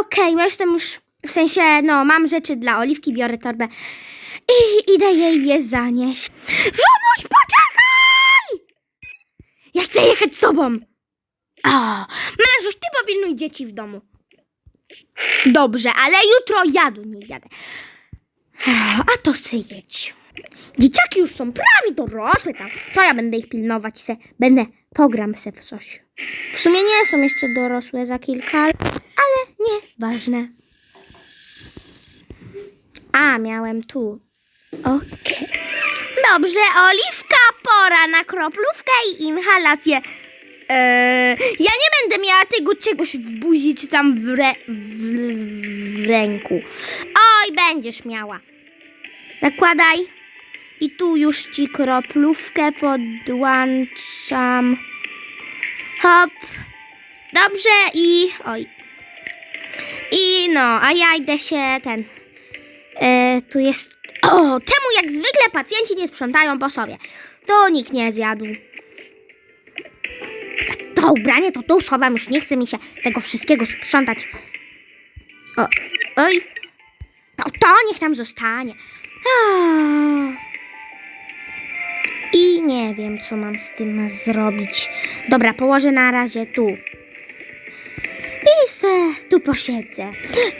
Okej, no jestem już, w sensie, no, mam rzeczy dla Oliwki, biorę torbę i idę jej je zanieść. Żonuś, poczekaj! Ja chcę jechać z tobą. O, mężuś, ty popilnuj dzieci w domu. Dobrze, ale jutro ja do niej jadę. A to sy jedź. Dzieciaki już są prawie dorosłe tam. Co ja będę ich pilnować se? Będę, pogram se w coś. W sumie nie są jeszcze dorosłe za kilka, ale nieważne. A, miałem tu. Okej. Dobrze, Oliwka, pora na kroplówkę i inhalację. Eee, ja nie będę miała tego czegoś w buzi czy tam w, re, w, w ręku. Oj, będziesz miała. Zakładaj. I tu już ci kroplówkę podłączam. Hop. Dobrze i... Oj. I no, a ja idę się ten... E, tu jest... O, czemu jak zwykle pacjenci nie sprzątają po sobie? To nikt nie zjadł. To ubranie to tu schowam, już nie chce mi się tego wszystkiego sprzątać. O, oj. To, to niech tam zostanie. I nie wiem, co mam z tym zrobić. Dobra, położę na razie tu. Tu posiedzę.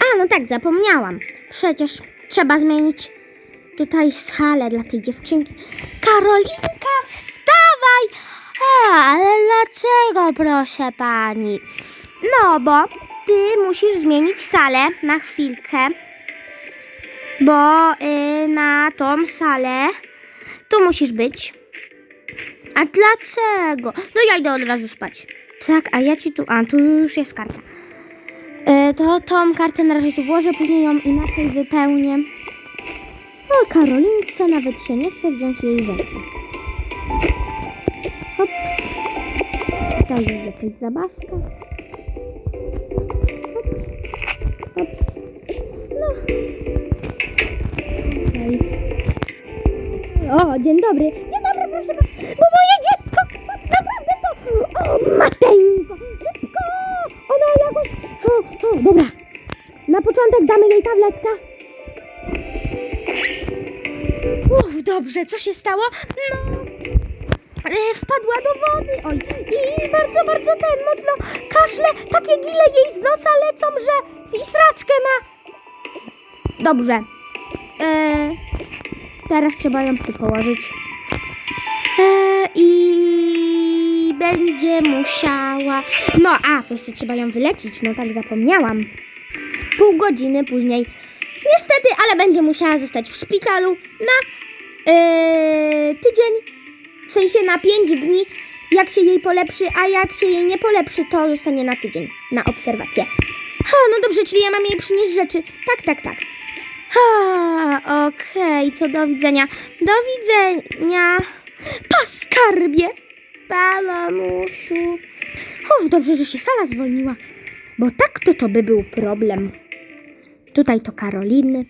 A, no tak, zapomniałam. Przecież trzeba zmienić tutaj salę dla tej dziewczynki. Karolinka, wstawaj! A, ale dlaczego, proszę pani? No, bo ty musisz zmienić salę na chwilkę. Bo y, na tą salę tu musisz być. A dlaczego? No ja idę od razu spać. Tak, a ja ci tu... A, tu już jest karta. E, to tą kartę na razie tu włożę, później ją inaczej wypełnię. O, Karolince nawet się nie chce wziąć jej rzeczy. Hop. Tutaj jest jakaś zabawka. Hop. Hop. No. Tutaj. O, dzień dobry. Dzień dobry, proszę. Bo moje dziecko, naprawdę to... O, Mateńko, O, dobra. Na początek damy jej tabletkę. Uff, dobrze, co się stało? No, e, wpadła do wody, oj, i bardzo, bardzo ten, mocno kaszle, takie gile jej z nosa lecą, że i sraczkę ma. Dobrze. E, teraz trzeba ją tu położyć. E, I będzie musiała... No, a, to jeszcze trzeba ją wyleczyć, no tak zapomniałam. Pół godziny później. Niestety, ale będzie musiała zostać w szpitalu na e, tydzień, w sensie na 5 dni, jak się jej polepszy, a jak się jej nie polepszy, to zostanie na tydzień, na obserwację. Ha, no dobrze, czyli ja mam jej przynieść rzeczy. Tak, tak, tak. Ha, okej, to do widzenia. Do widzenia. Pa, skarbie. Pa, mamusiu. Uf, dobrze, że się sala zwolniła, bo tak to to by był problem. Tutaj to Karoliny.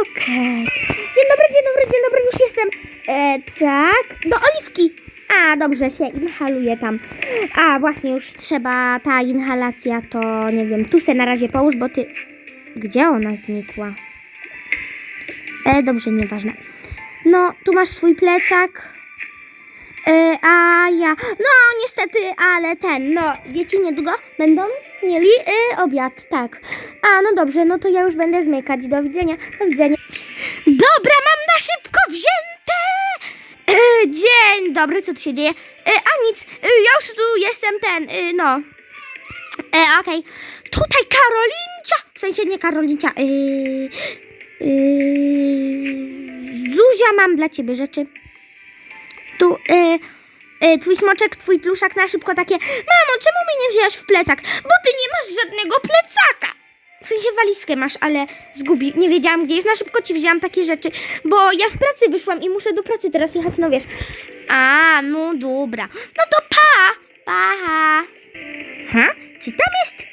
Okej. Dzień dobry, dzień dobry, dzień dobry, już jestem. E, tak, do Oliwki. A, dobrze, się inhaluje tam. A, właśnie, już trzeba, ta inhalacja to, nie wiem, tu se na razie połóż, bo ty... Gdzie ona znikła? E, dobrze, nieważne. No, tu masz swój plecak. E, a ja, no niestety, ale ten, no, dzieci niedługo będą mieli e, obiad, tak. A, no dobrze, no to ja już będę zmykać. Do widzenia, do widzenia. Dobra, mam na szybko wzięte! E, dzień dobry, co tu się dzieje? A nic, ja już tu jestem ten, no. E, okej. Tutaj Karolincia, w sensie nie Karolincia, Zuzia, mam dla ciebie rzeczy. Tu, e, e, twój smoczek, twój pluszak na szybko takie, mamo, czemu mnie nie wzięłaś w plecak? Bo ty nie masz żadnego plecaka. W sensie walizkę masz, ale zgubi. Nie wiedziałam, gdzie jest. Na szybko ci wzięłam takie rzeczy, bo ja z pracy wyszłam i muszę do pracy teraz jechać, no wiesz. A, no dobra. No to pa! Pa! Ha? Czy tam jest?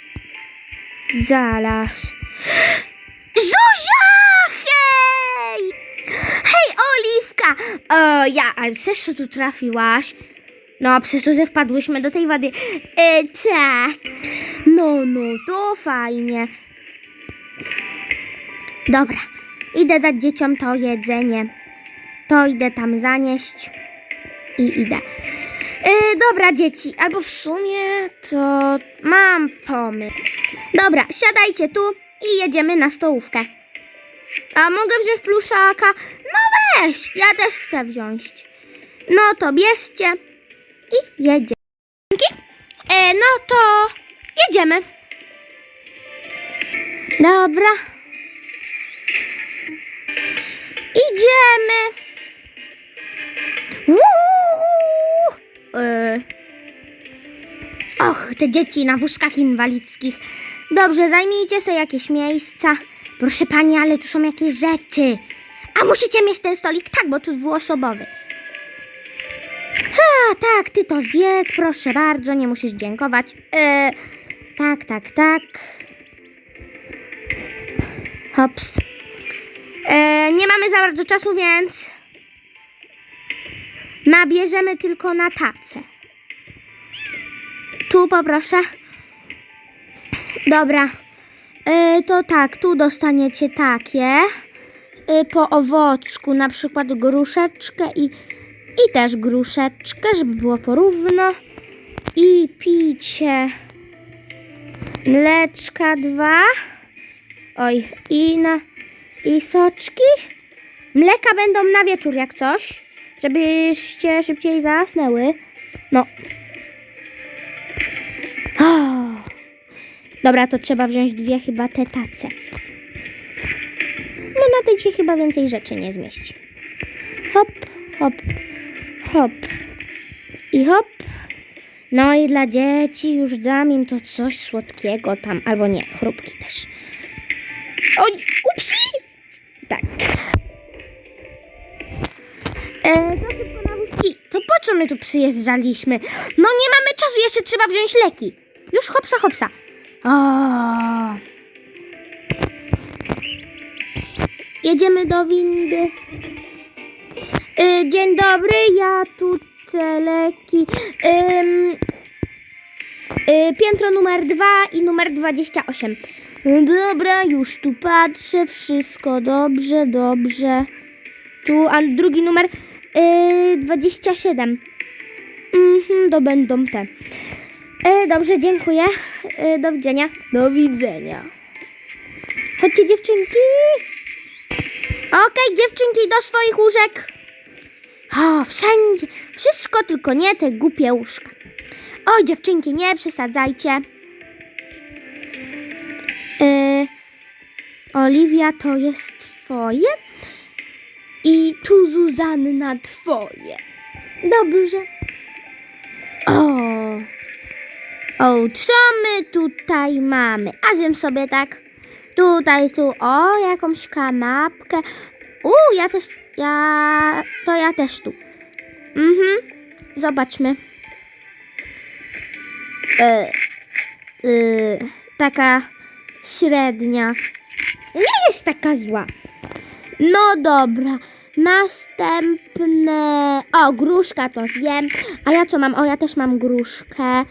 Zaraz. Zuzia! Oliwka! O, ja, ale też tu trafiłaś? No, przez to, że wpadłyśmy do tej wody. E, tak. No, no, to fajnie. Dobra, idę dać dzieciom to jedzenie. To idę tam zanieść i idę. Yy, dobra, dzieci, albo w sumie to mam pomysł. Dobra, siadajcie tu i jedziemy na stołówkę. A mogę wziąć pluszaka? No weź, ja też chcę wziąć. No to bierzcie i jedziemy. E, no to jedziemy. Dobra. Idziemy. E. Och, te dzieci na wózkach inwalidzkich. Dobrze, zajmijcie sobie jakieś miejsca. Proszę pani, ale tu są jakieś rzeczy. Musicie mieć ten stolik, tak, bo to dwuosobowy. A, tak, ty to zjedz, proszę bardzo, nie musisz dziękować. E, tak, tak, tak. Hops. E, nie mamy za bardzo czasu, więc nabierzemy tylko na tacę. Tu poproszę. Dobra. E, to tak, tu dostaniecie takie. E, po owocku, na przykład gruszeczkę i, i też gruszeczkę, żeby było porówno. I picie mleczka dwa. Oj, i na i soczki. Mleka będą na wieczór jak coś, żebyście szybciej zasnęły. No. O. Dobra, to trzeba wziąć dwie chyba te tace. Tej się chyba więcej rzeczy nie zmieści. Hop, hop, hop. I hop. No i dla dzieci już dam im to coś słodkiego tam, albo nie, chrupki też. Oj, upsi! Tak. E, to szybko na. To po co my tu przyjeżdżaliśmy? No nie mamy czasu, jeszcze trzeba wziąć leki. Już hopsa, hopsa. O. Jedziemy do windy. Y, dzień dobry, ja tu te leki. Ym, y, piętro numer 2 i numer 28. Y, Dobra, już tu patrzę, wszystko dobrze, dobrze. Tu, a drugi numer y, 27. Mhm, to będą te. Y, dobrze, dziękuję. Y, do widzenia. Do widzenia. Chodźcie dziewczynki. Okej, dziewczynki, do swoich łóżek. O, wszędzie. Wszystko, tylko nie te głupie łóżka. Oj, dziewczynki, nie przesadzajcie. Yy, Oliwia, to jest twoje? I tu Zuzanna twoje. Dobrze. O, o, co my tutaj mamy? A zjem sobie tak. Tutaj, tu, o, jakąś kanapkę. U, ja też, ja, to ja też tu. Mhm, zobaczmy. E, e, taka średnia. Nie jest taka zła. No dobra. Następne. O, gruszka to wiem. A ja co mam? O, ja też mam gruszkę.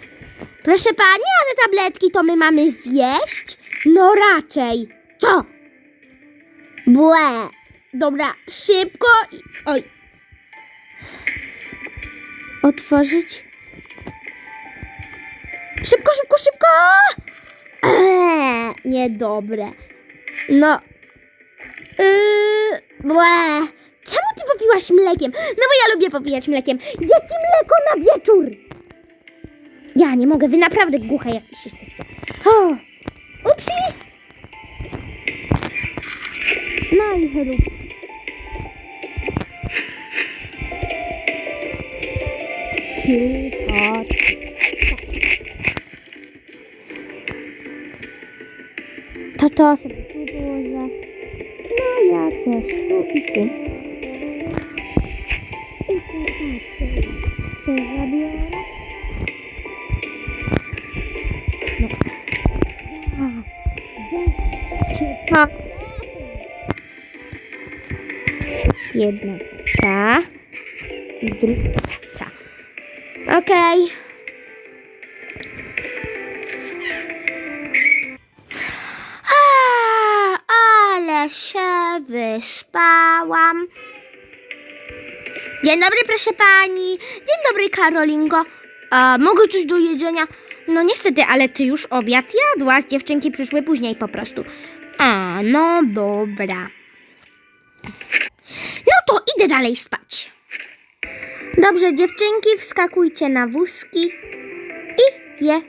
Proszę pani, a te tabletki to my mamy zjeść? No raczej. Co? Błe. Dobra, szybko. i- Oj. Otworzyć. Szybko, szybko, szybko. Eee, niedobre. No. Yy, błe. Czemu ty popiłaś mlekiem? No bo ja lubię popijać mlekiem. Dzieci mleko na wieczór. Ja nie mogę, wy naprawdę głuche jakieś jesteście. O, upsi. No i chorób. Cicho. To to sobie tu położę. No ja też tu Jedna ta i druga ta. Okej. Okay. Ale się wyspałam. Dzień dobry, proszę pani. Dzień dobry, Karolingo. A, mogę coś do jedzenia? No niestety, ale ty już obiad jadłaś. Dziewczynki przyszły później po prostu. A, no dobra. Idę dalej spać. Dobrze, dziewczynki, wskakujcie na wózki i je.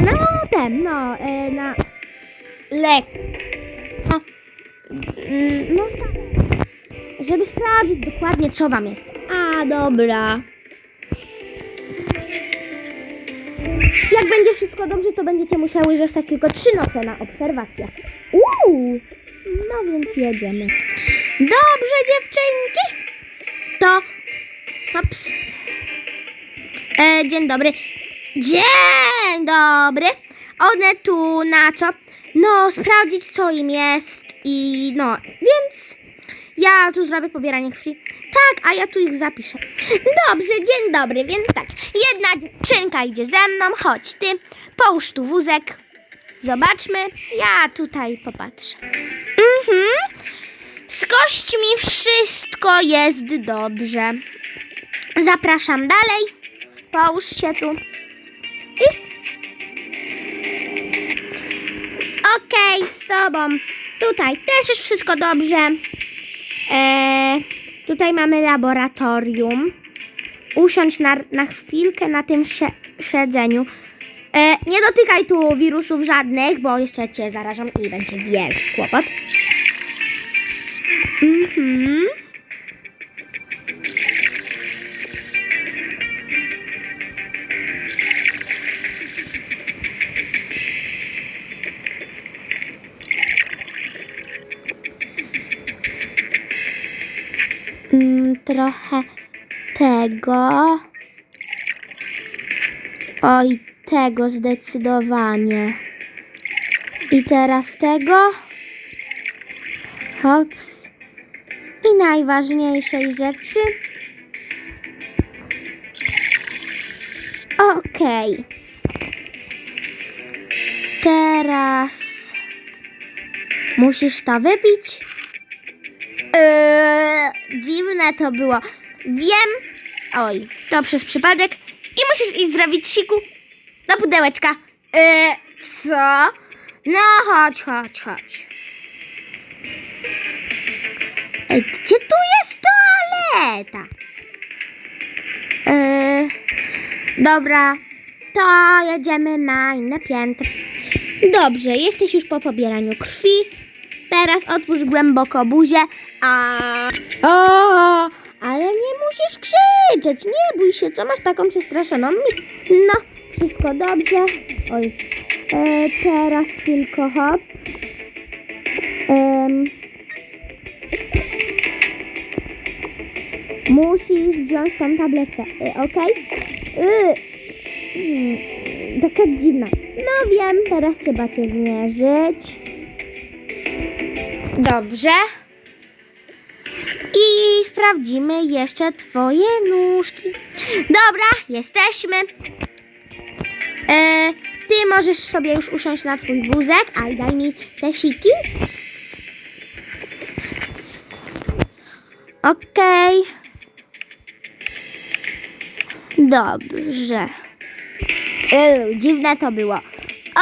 No ten, no, e, na lek. No, mm, no, żeby sprawdzić dokładnie, co wam jest. A, dobra. Jak będzie wszystko dobrze, to będziecie musiały zostać tylko trzy noce na obserwacjach. Uuu, no więc jedziemy. Dobrze, dziewczynki. To, hops. E, dzień dobry. Dzień dobry. One tu na co? No, sprawdzić co im jest i no, więc ja tu zrobię pobieranie krwi. Tak, a ja tu ich zapiszę. Dobrze, dzień dobry, więc tak. Jedna dziewczynka idzie ze mną, chodź ty, połóż tu wózek. Zobaczmy, ja tutaj popatrzę. Mhm. Z kośćmi wszystko jest dobrze. Zapraszam dalej. Połóż się tu. I... Okej, z tobą. Tutaj też jest wszystko dobrze. Eee, tutaj mamy laboratorium. Usiądź na, na chwilkę na tym sie, siedzeniu. E, nie dotykaj tu wirusów żadnych, bo jeszcze cię zarażą i będzie wielki kłopot. Mhm. Mm, trochę tego. Oj, tego zdecydowanie. I teraz tego. Hops. I najważniejszej rzeczy. Okej. Teraz musisz to wypić. Eee, dziwne to było. Wiem. Oj, to przez przypadek. I musisz iść zrobić siku do pudełeczka. Eee, co? No chodź, chodź, chodź. Ej, gdzie tu jest toaleta? Eee, dobra, to jedziemy na inne piętro. Dobrze, jesteś już po pobieraniu krwi. Teraz otwórz głęboko buzię. A... O, ale nie musisz krzyczeć. Nie bój się, co masz taką przestraszoną mi. No, wszystko dobrze. Oj, e, teraz tylko hop. Musisz wziąć tą tabletkę, e, ok? Mm, taka dziwna. No wiem, teraz trzeba cię zmierzyć. Dobrze. I sprawdzimy jeszcze twoje nóżki. Dobra, jesteśmy. E, ty możesz sobie już usiąść na twój wózek, ale daj mi te siki. Okej. Dobrze. Ew, dziwne to było.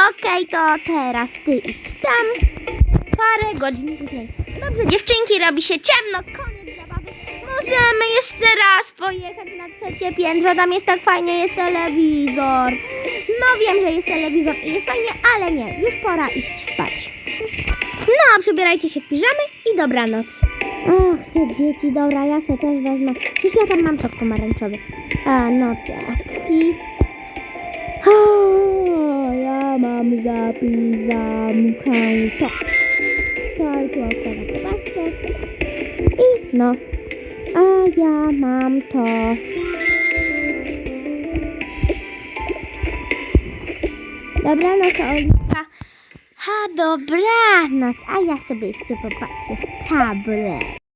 Okej, to teraz ty idź tam. Parę godzin później. Dobrze, dziewczynki, robi się ciemno. Możemy jeszcze raz pojechać na trzecie piętro, tam jest tak fajnie, jest telewizor. No wiem, że jest telewizor i jest fajnie, ale nie, już pora iść spać. No, przebierajcie się w piżamy i dobranoc. Ach, te dzieci, dobra, ja se też wezmę. Przecież ja tam mam sok pomarańczowy. A, no tak. I... O, ja mam zapis zamknięty. Tak, tu akurat. I no. A ja mam to. Dobranoc, Oliwka. Ha, dobranoc. A ja sobie jeszcze popatrzę w tablet.